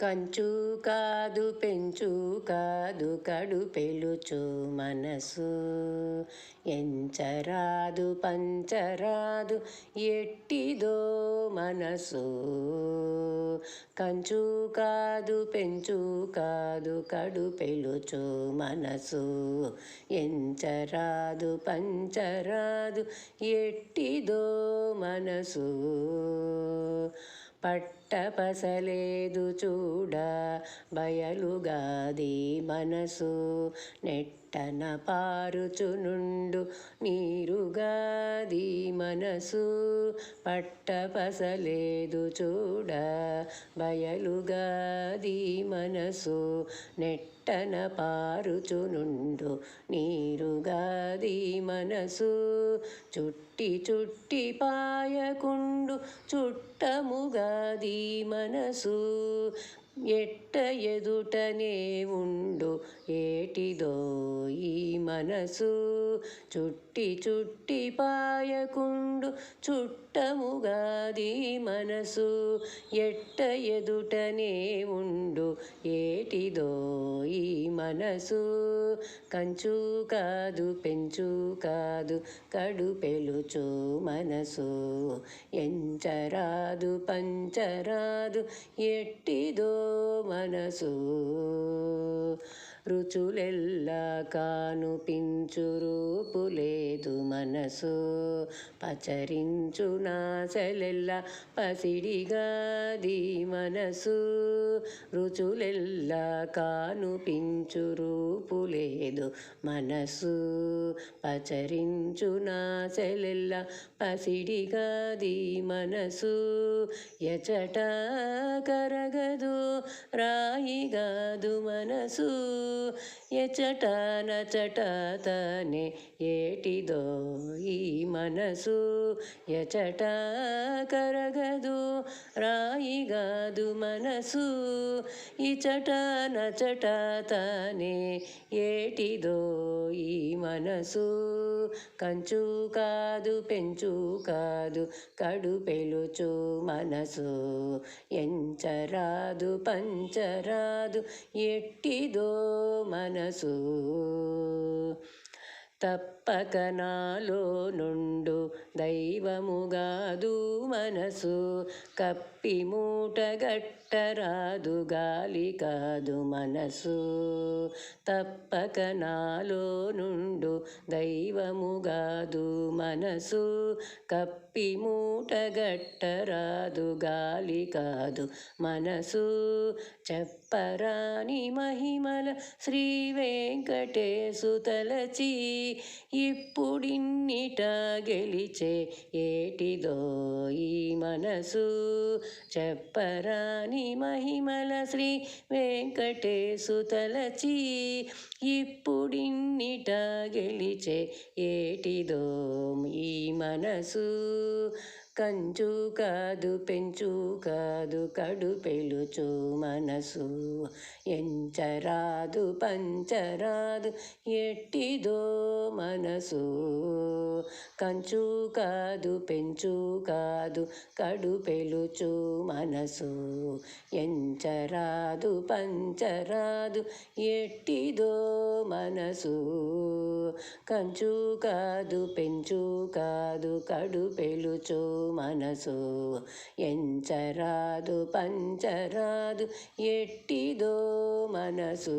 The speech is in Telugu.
కంచు కాదు పెంచు కాదు కడు పెలుచు మనసు. ఎంచరాదు పంచరాదు ఎట్టిదో మనసు. కంచు కాదు పెంచు కాదు కడు పెలుచు మనసు. ఎంచరాదు పంచరాదు ఎట్టిదో మనసు. పట్టపసలేదు చూడ బయలుగాది మనసు నెట్టన పారుచునుండు నీరుగాది మనసు పట్టపసలేదు చూడ బయలుగాది మనసు నెట్టన పారుచునుండు నీరుగాది మనసు చుట్టి చుట్టి పాయకుండు చుట్టముగాది మనసు. ఎట్ట ఎదుటనే ఉండు ఏటిదో ఈ మనసు. చుట్టి చుట్టి పాయకుండు చుట్టముగాది మనసు. ఎట్ట ఎదుటనే ఉండు ఏటిదో ఈ మనసు. కంచు కాదు పెంచు కాదు కడు పెలుచు మనసు. ఎంచరాదు పంచరాదు ఎట్టిదో మనసు. రుచులెల్లా కానుపించు రూపు లేదు మనసు. పచరించు నాసలెల్ల పసిడిగాది మనసు. రుచులెల్లా కానుపించు రూపు లేదు మనసు. పచరించు నాసలెల్ల పసిడిగాది మనసు. ఎచట కరగదు రాయిగాదు మనసు. ఎచట నచట తనే ఏటిదో ఈ మనసు. ఎచట కరగదు రాయిగాదు మనసు. ఇచట నచట తనే ఏటిదో ఈ మనసు. కంచు కాదు పెంచు కాదు కడు పెలుచు మనసు. ఎంచరాదు పంచరాదు ఎట్టిదో మనసు తప్పక నాలో నుండు దైవముగాదు మనసు. కప్పి మూటగట్టరాదు గాలి కాదు మనసు. తప్పక నాలో నుండు దైవముగాదు మనసు. కప్పి మూటగట్టరాదు గాలి కాదు మనసు. చెప్పరాని మహిమల శ్రీ వెంకటేశు తలచీ ఇప్పుడిన్నిట గెలిచే ఏటిదో ఈ మనసు. చెప్పరాని మహిమల శ్రీ వెంకటేశు తలచి ఇప్పుడిన్నిట గెలిచే ఏటిదో ఈ మనసు. కంచు కాదు పెంచు కాదు కడు పెలుచు మనసు. ఎంచరాదు పంచరాదు ఎట్టిదో మనసు. కంచు కాదు పెంచు కాదు కడు పెలుచు మనసు. ఎంచరాదు పంచరాదు ఎట్టిదో మనసు. కంచు కాదు పెంచు కాదు కడు పెలుచు మనసు. ఎంచరాదు పంచరాదు ఎట్టిదో మనసు.